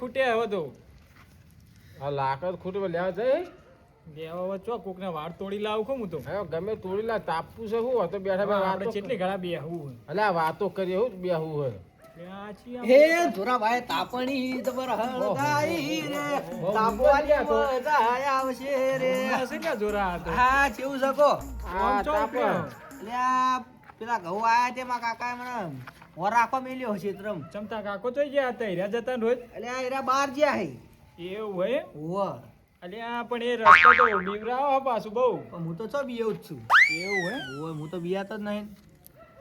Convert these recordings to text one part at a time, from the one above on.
ખૂટે હવે તો. આ લાકડ ખૂટે લેવા જાય દેવા વચ્ચો કોક ને વાળ તોડી લાવું ખો હું તો. હવે ગમે તોડી લા તાપવું છે હું તો બેઠા બેઠા આપણે કેટલી ઘણા બે હું અલે આ વાતો કરીએ હું બેહવું હોય. હે ધોરાભાઈ તાપણી જબર હળદાઈ રે. તાપવાની મજા આવશે રે. જોરા હતો હા કેવું શકો. આ આમ ચો તાપ ઉભ્યો. એટલે આ પેલા ઘઉં આયા તે મારા કાકા મને ઓર રાખવા મેલ્યો ક્ષેત્રમ ચમતા કાકો તો ગયા હતા હીરા જતા રોજ. એટલે આ હીરા બાર જ્યાં હે. એવું હોય હોવ. અલ્યા પણ એ રસ્તો તો બીવરાવો હો પાછું બહુ. પણ હું તો છો બીયો જ છું. એવું હોય હોવ હું તો બિયાતો જ નહીં.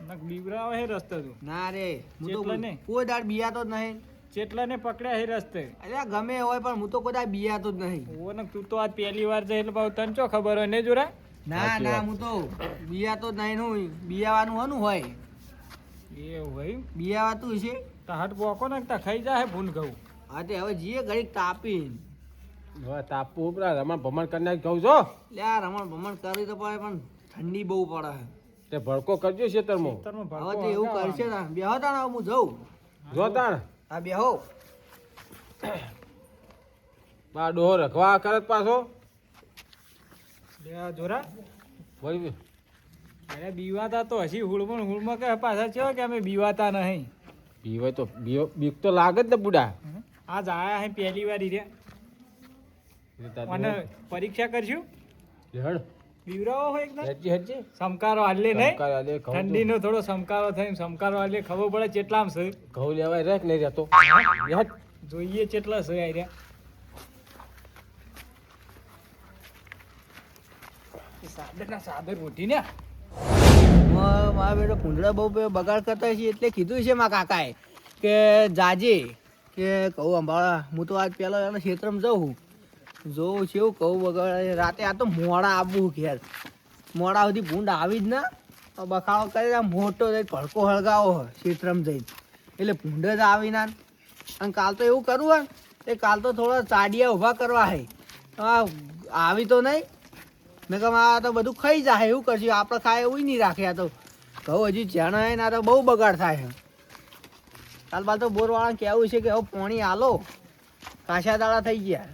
નક બીવરાવો હે રસ્તો તો. ના રે હું તો ને? કોઈ દાડ બિયાતો જ નહીં. ચેટલાને પકડ્યા હે રસ્તે. અલ્યા ગમે હોય પણ હું તો કોઈ બિયાતો જ નહીં. ઓ નક તું તો આજ પહેલી વાર જાય એટલે પાછું તને ચો ખબર હોય ને જોરા? ના ના હું તો બિયાતો જ નહીં હું બિયાવાનું હોનું હોય. એવું હોય બિયાવાતું છે. તો હાટ પોકો ને તા ખાઈ જાય ભૂન ઘઉં. હા તે હવે જીએ ઘડીક તાપી હવે તાપવું ઉપરા રમણ ભમણ કરીને કહું છો? લે આ રમણ ભમણ કરી તો પડે પણ ઠંડી બહુ પડે. તે ભડકો કરજો છે ખેતરમાં હવે ભડકો એવું કરશે ને બેહો તા હું જઉં. જો તાણ. હા બેહો. બા ડોહો રખવા કરત પાછો. બે જોરા. વળી અરે બીવાતા તો હસી હુળમણ હુળમાં કે પાછા છે કે અમે બીવાતા નહીં. બીવાય તો બીક તો લાગે જ ને બુડા. આ આયા હે પહેલી વાર એટલે અને પરીક્ષા કરશું? હેડ. બીવરાવો હોય એકદમ હેડજી હેડજી. સમકારો આલે નહીં. ઠંડીનો થોડો સમકારો થઈને સમકારો આલે ખબર પડે ચેટલામ છે. ઘઉં લેવાય રેક નહીં રહેતો જોઈએ ચેટલા છે આર્યા સાદર ના સાદર ઉઠી ને મારા બેટો ભૂંડડા બહુ બગાડ કરતા છે એટલે કીધું છે મારા કાકાએ કે જાજે કે કહું અંબાળા, હું તો આજ પહેલાં એના ક્ષેત્રમાં જાઉં જોઉં છું એવું કહું બગાડ રાતે આ તો મોડા આવવું ઘેર. મોડા સુધી ભૂંડ આવી જ ના. બખાડો કરી મોટો જઈને ભડકો હળગાવો ક્ષેત્રમાં જઈને. એટલે ભૂંડ જ આવી ના. અને કાલ તો એવું કરવું હોય એ કાલ તો થોડા ચાડિયા ઊભા કરવા હે. આવી તો નહીં. મેં કહ્યું આ તો બધું ખાઈ જાય એવું કરશું. આપણે ખાય એવું નહીં રાખે આ તો. કહું હજી જણાય ના તો બહુ બગાડ થાય છે કાલ બાલ તો બોરવાળાને કહેવું છે કે હવે પાણી હાલો કાશા દાડા થઈ ગયા.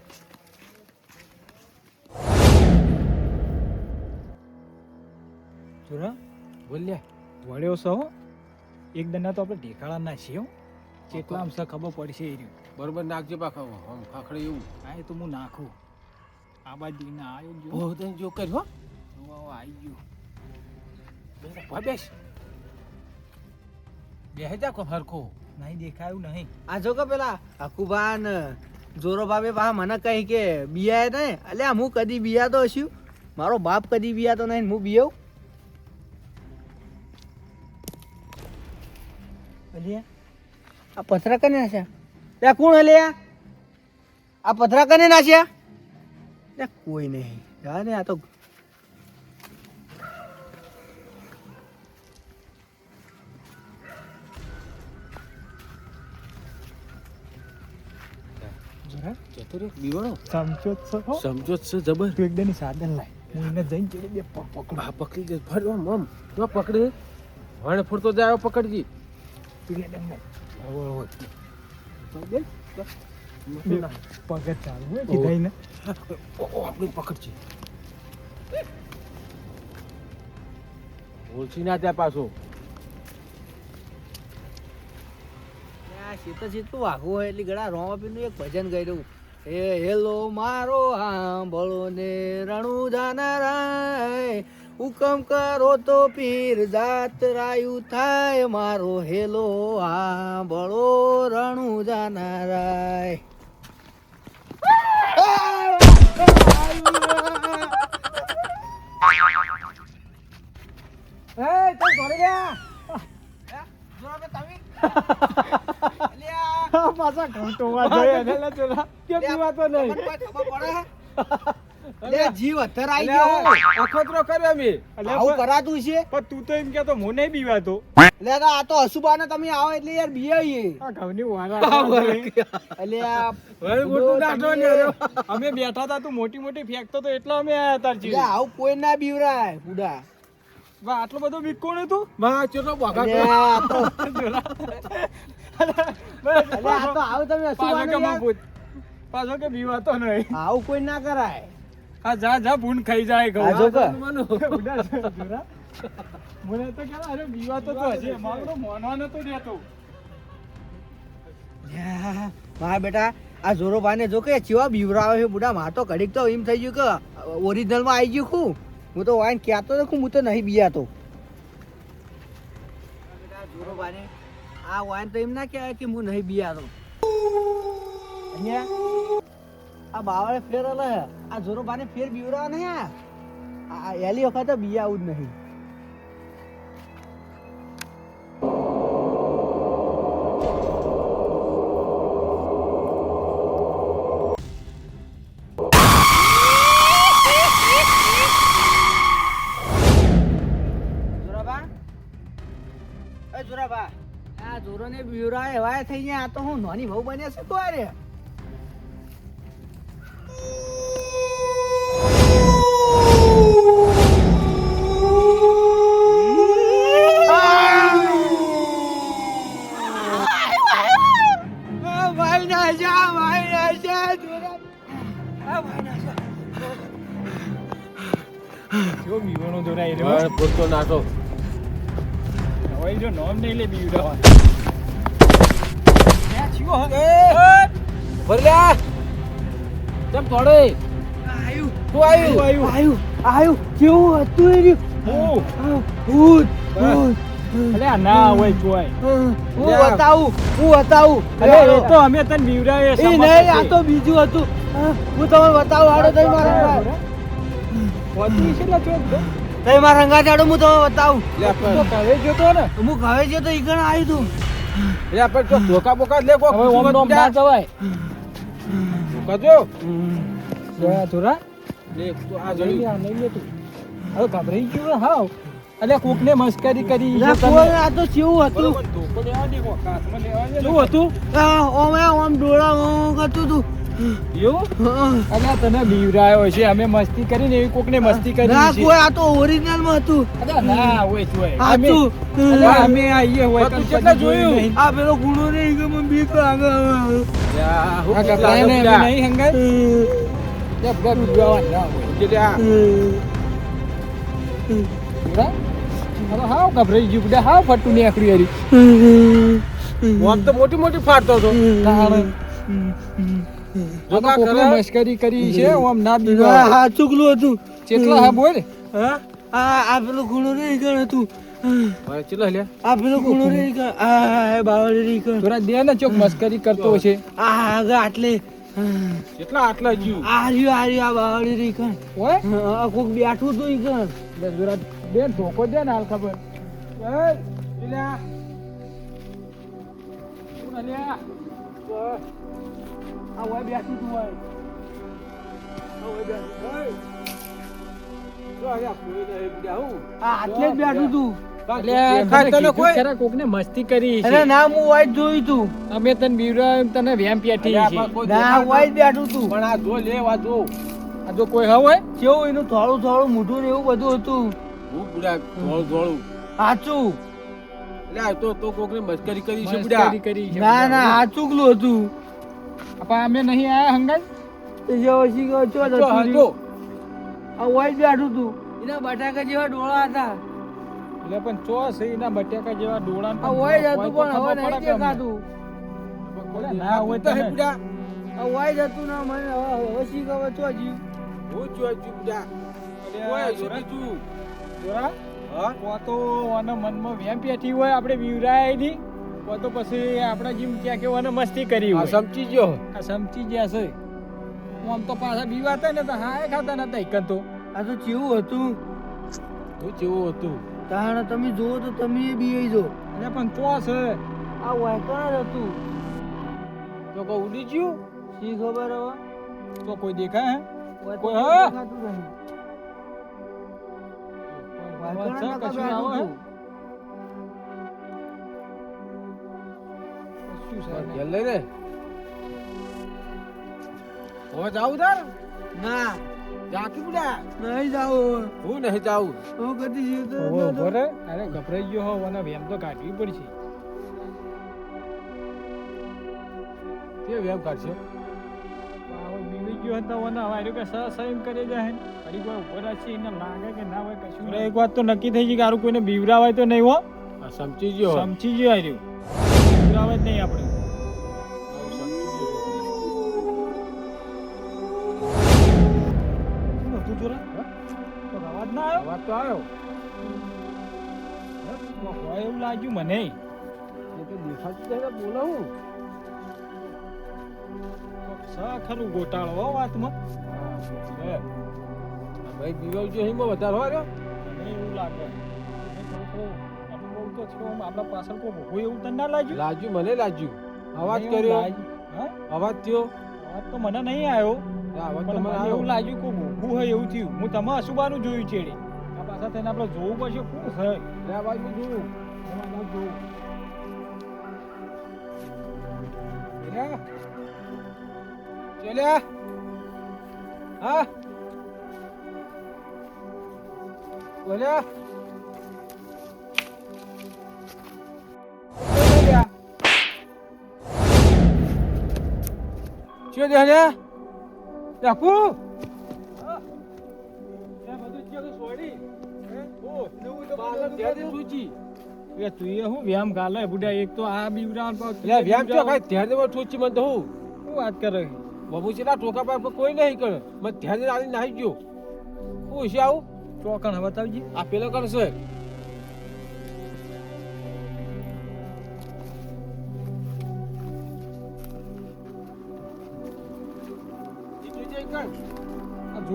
જોરા બોલ્યા વળ્યો છો એક દંડા તો આપણે ઢેકાળા ના છીએ હો. ચેટલા આમ છે ખબર પડશે એ રહ્યું. બરોબર નાખજે પાખા આમ ખાખડે એવું. હા એ તો હું નાખું. આ બાજુ આવ્યો જો. બહુ તને જો કર હો. આવી ગયું. ભા બેસ. બેહે જા કો હરખો. નહીં દેખાયું નહીં. આ જો કે પેલા હકુભા ને જોરો બાપે પા મને કહી કે બિયા ને અલ્યા હું કદી બિયા તો હશું મારો બાપ કદી બિયા તો નહીં હું બિયો અલ્યા. આ પથરા કને નાખ્યા ત્યાં કોણ અલ્યા? આ પથરા કને નાખ્યા કોઈ નહીં. ને આ તો પકડજી. તું એકદમ લાય. ઓય ઓય તો બે બે પગ જ ચાલુ હોય કીધા એને. ઓ ઓ આપણી પકડજી ના ત્યાં પાછો. આ શીતો શીતું વાઘું હોય એટલે ગળા રોમાપીનું એક ભજન ગાયું હે હેલો મારો સાંભળો ને રણુ જાનારાય હુકમ કરો તો પીર જાત રાયું થાય. મારો હેલો સાંભળો રણુ જાનારાય. પાછા કેમ પીવાતો નહીં? જીવ અત્યારે આવી ગયો અખતરો કર્યો અમે. આવું કરાતું છે? પણ તું તો એમ કહેતો હું નહીં પીવાતો. એટલે આ તો અશુબાને તમે આવો એટલે યાર બીયાઈએ આ ઘઉંની વારા એટલે આ વળી મોટું દાંડો ને અમે બેઠા હતા તું મોટી મોટી ફેંકતો તો એટલો અમે આયા તાર એટલે આવું કોઈ ના બીવરાય બુડા. વાહ આટલો બધો બીક કોણ હતું? માં ચેટલો બોગા એટલે આ તો અલે આ તો આવું તમે પાછો હસવાનું. પાછો કે બીવાતો નહીં. આવું કોઈ ના કરાય. આ જા જા ભૂન ખાઈ જાય કહું. આજો કે. મને. તો કે અરે બીવાતો તો હજી મારો મોનવા નતો દેતો યા, મારા બેટા. આ જોરો ભાઈને જો કે ચેવા બીવરાવે છે બુડા. માર તો ઘડીક તો એમ થઈ ગયું કે ઓરિજિનલમાં આવી ગયું ખું હું તો વાઈન કહેતો ખું હું તો નહીં બીયાતો. આ વાઈન તો એમ ના કહેવાય કે હું નહીં બીયાતો અહીંયા આ બાવાળે ફેર અલ આ જોરો ભાઈને ફેર બીવડાવા નહીં આ એલી વખત બીયા આવું જ નહીં. બીવરા થઈ ગયા આ તો હું નાની બહુ બન્યા છે તો અરે નાટો જો નોમ નહીં લે બીવડા ભરલ્યા? કેમ તોડે આયુ. શું આવ્યું આવ્યું આયુ. આયુ. કેવું હતું એ રહ્યું? ભૂત ભૂત. અલે ના હોય જોય હું બતાવું હું બતાવું અરે એ તો અમે તને બીવડાવીએ એ નહીં આ તો બીજું હતું. હા, હું તમને બતાવું આડો તઈ મારા રંગા છે લા તો. તઈ મારા રંગા ચાડો હું તમને બતાવું. તો કહે જોતો ને. હું ઘરે જતો તો ગણ આવ્યું તું. તો ધોકા બોકા લે કોક હવે ઓમ નોમ ના જવાય. ધોકા જો. જોયા થોડા લે તો આ લે. તું. હવે ગભરાઈ ગયો ને હાવ. અલે કોકને મસ્કરી કરી આ તો કેવું હતું? કોક. શું હતું? ઓમ ડોળા ઓમ કરતું તું અલે તને બીવરાયો છે. અમે મસ્તી કરીને એવી કોકને મસ્તી કરી ના કોઈ આ તો ઓરિજિનલમાં હતું. ના હોય જોય અમે. અમે આઈએ હોય તું કેટલા જોયું? જોયું? આ પેલો ગુણો ને ઈગણ મને બીક લાગે આ નહીં હંગાય? બધા બીવરાવા ના હોય. આ? હવે ગભરાઈ ગયું બધા હાવ ફટું નીકળ્યું હરી તો મોટી મોટી ફાટતો હતો. મસ્કરી કરી છે આમ ના બીવા. હા ચૂકલું હતું. ચેટલા હા બોલ હા? આ પેલું ગુણો ને ઈગણ હતું. ચલો લે આ પેલું ગુણો ને આ આ બાવળી ઈગણ થોડા દે ને ચોક મસ્કરી કરતો છે. આ આગળ આટલે. કેટલા આટલા જીવ? આ રહ્યું આ રહ્યું આ બાવળી ઈગણ ઓય આ કોક બેઠું હતું ઈગણ બસ જોરા બે ધોકો દે ને હાલ ખબર. એ ઇલા કોણ ઓય. આ ઓય બેઠું હતું ઓય આ ઓય બેઠું ઓય. જો અહીંયા કોઈ નહીં બીજા હું આ આટલે જ બેઠું હતું અલ્યા, દેખાય તને તને કીધું કોઈ ખરા કોકને મસ્તી કરી અરે છે ના હું ઓય જ જોયું તું. અમે તને બીવડા તને વેમ પેઠી અલ્યા, છે પણ કોઈ ના દેખાતું ઓય જ બેઠું તું. પણ આ જો લે આ જો. આ જો કોઈ હોય? કેવું એનું થોડું થોડું મોઢું ને એવું બધું હતું. સાચું એટલે તો તો કોકને મસ્કરી કરી છે બુડા. મસ્કરી કરી છે ના. ના સાચુકલું હતું. આપા અમે નહીં આયા હંગાઈ? જો જે ઓછી ગયો ચો જો જો. આ વાઈ બેઠું તું. એના બટાકા જેવા ડોળા હતા. એટલે પણ ચો છે એના બટાકા જેવા ડોળા આ વાઈ જતું પણ હવે નહીં દેખાતું ના હોય તો. બુડા. આ વાઈ જતું ના મને હવે હવે શી ચો જીવ. હું ચો છું બુડા? ઓય જોરા- સુધી તું જોરા, હા? કો તો આના મનમાં વેમ પેઠી હોય આપણે વિવરાયની તો પછી આપણે જીમ ક્યાં કેવો અને મસ્તી કરી આ હોય. સમજી ગયો આ સમજી ગયા છે. આમ તો પાછા બીવાતા ને તો હા ખાતા નતા એક તો. આ તો કેવું હતું? હું જેવું હતું? તાણ તમે જુઓ તો તમે બી જો. અરે પણ ચો છે. આ જ હતું. તો કો ઉડી ગયું? શી ખબર હવે? તો કોઈ દેખાય હે? કોઈ હા? દેખાતું નહીં. ઓય અવાજ કોણ છે? નકા કશું આવે ઘેર લઈ રે હવે જાવું તાર? ના. જાકી બુડા નહીં જાવું હું નહીં જાવું હું કદી જીવતો તો. ઊભો રે. અરે ગભરાઈ ગયો હો અને વેમ તો કાઢવી પડશે. કે વેમ કાઢશે બીવી ગયો હતો ઓને હવે કે સ સ એમ કરી જાય. અરે કોઈ ઊભો રાખશે એને લાગે કે ના હોય કશું એક વાત તો નક્કી થઈ ગઈ કે આરું કોઈને બીવરાવાય તો નહીં હો? સમજી ગયો. હવે. સમજી ગયો આર્યું. બીવરાવાય જ નહીં આપણે. હતું જોરા? તો અવાજ ના આવ્યો? વાત તો આવ્યો. હોય એવું લાગ્યું મને. એ તો દેખાતું ને બોલાવું સ ખરું ગોટાળો હો વાતમાં. ભાઈ દિવાળી જો હિમો વધારો મને એવું લાગે. તો થયો આમ આપણા પાછળ કોઈ ભોગો એવું તને ના લાગ્યું? લાગ્યું મને લાગ્યું. અવાજ કર્યો. હા? અવાજ થયો? અવાજ તો મને નહીં આવ્યો. અવાજ તો મને મને એવું લાગ્યું કે ભોગું હોય એવું થયું. હું તમે અશુબાનું જોયું છે આ પાછા તેને આપણે જોવું પડશે શું છે? અવાજ આ બાજુ એમાં ચલ્યા. હા? બોલ્યા ચિયો દે હે. રાખુ ત્યાં બધું જ છે સોડી ઓ બાલક ધ્યાન સૂચી. એ તું એ હું વ્યાયામ ગાલે બુડા એક તો આ બીવરાન પાવ લે વ્યામ ચો કાઈ ધ્યાન દે સૂચી મને તો હું. શું વાત કરે? બાબુ ના ટોકા પર કોઈ નહીં કરે. મને ધ્યાન આલી નાહી ગયો. હું છે આવું? ચોકણ હવે તાવજી આ પેલો કરશે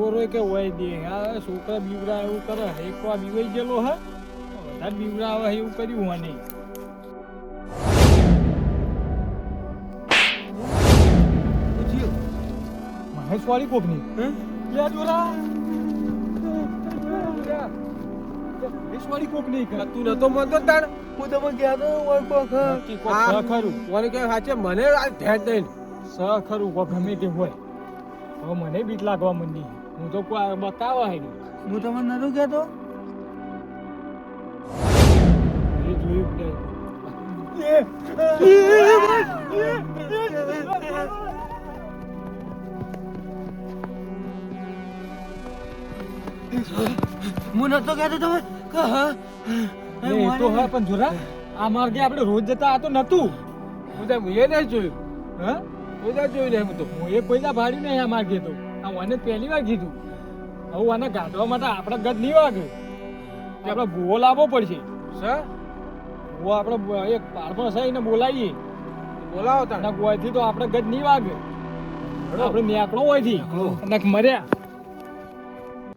જોરો કે હોય દે આ છોકરા બીવરા એવું કરે? એક તો આ બીવાઈ ગયેલો હે? વધારે બીવરા આવે એવું કર્યું હોય નહીં. કોકની? લે જોરા. મહેશવાળી કોકની કર તું નતો માનતો ને તાણ? હું તમે કહેતો તો કોક. નક્કી કોક ખરું. કે સાચે મને આ ધ્યાન દઈને. સ ખરું કોક ગમે તે હોય. હવે મને બીક લાગવા મંડી. હું તો કોઈ બતાવો હે. હું તમને નતું કહેતો? એ જોયું કે હું નતો કહેતો તમે? હા. તો હા પણ જોરા આ માર્ગે આપણે રોજ જતા આ તો નતું હું તો એ નહીં જોયું. હા? તો જોયું નહીં હું તો. હું એ કોઈ ભાડી ભાડ્યું નહીં આ માર્ગે તો. આ મને પહેલી વાર કીધું. હવે આને ગાંઠવા માટે આપણે ગદ નહીં વાગે. આપણે ભૂવો લાવવો પડશે. સર? ભૂવો આપણે એક પારમાં સહીને બોલાવીએ. બોલાવો તને ગોયથી તો આપણે ગદ નહીં વાગે. આપણે નેકળો હોયથી. અને મર્યા.